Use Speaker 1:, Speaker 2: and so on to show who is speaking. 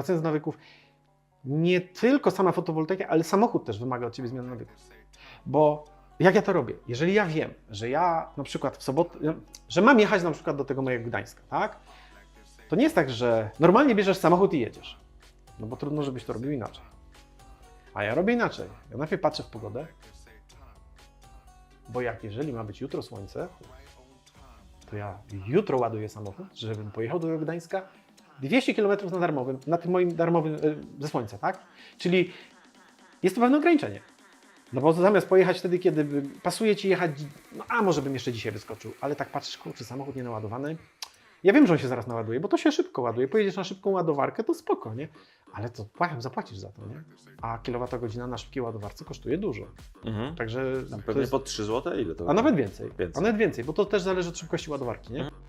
Speaker 1: wracając do nawyków, nie tylko sama fotowoltaika, ale samochód też wymaga od Ciebie zmiany nawyków. Bo jak ja to robię? Jeżeli ja wiem, że ja na przykład w sobotę, że mam jechać na przykład do tego mojego Gdańska, tak? To nie jest tak, że normalnie bierzesz samochód i jedziesz. No bo trudno, żebyś to robił inaczej. A ja robię inaczej. Ja najpierw patrzę w pogodę, bo jak jeżeli ma być jutro słońce, to ja jutro ładuję samochód, żebym pojechał do Gdańska 200 km na darmowym, na tym moim darmowym e, ze słońca, tak? Czyli jest to pewne ograniczenie. No bo zamiast pojechać wtedy, kiedy pasuje Ci jechać, no a może bym jeszcze dzisiaj wyskoczył, ale tak patrzysz, kurczę, samochód nie naładowany. Ja wiem, że on się zaraz naładuje, bo to się szybko ładuje. Pojedziesz na szybką ładowarkę, to spoko, nie? Ale to zapłacisz za to, nie? A kilowatogodzina na szybkiej ładowarce kosztuje dużo.
Speaker 2: Mhm.
Speaker 1: Także
Speaker 2: pewnie
Speaker 1: jest...
Speaker 2: po 3 zł ile to?
Speaker 1: A nawet więcej.
Speaker 2: Więcej.
Speaker 1: A nawet więcej, bo to też zależy od szybkości ładowarki, nie?
Speaker 2: Mhm.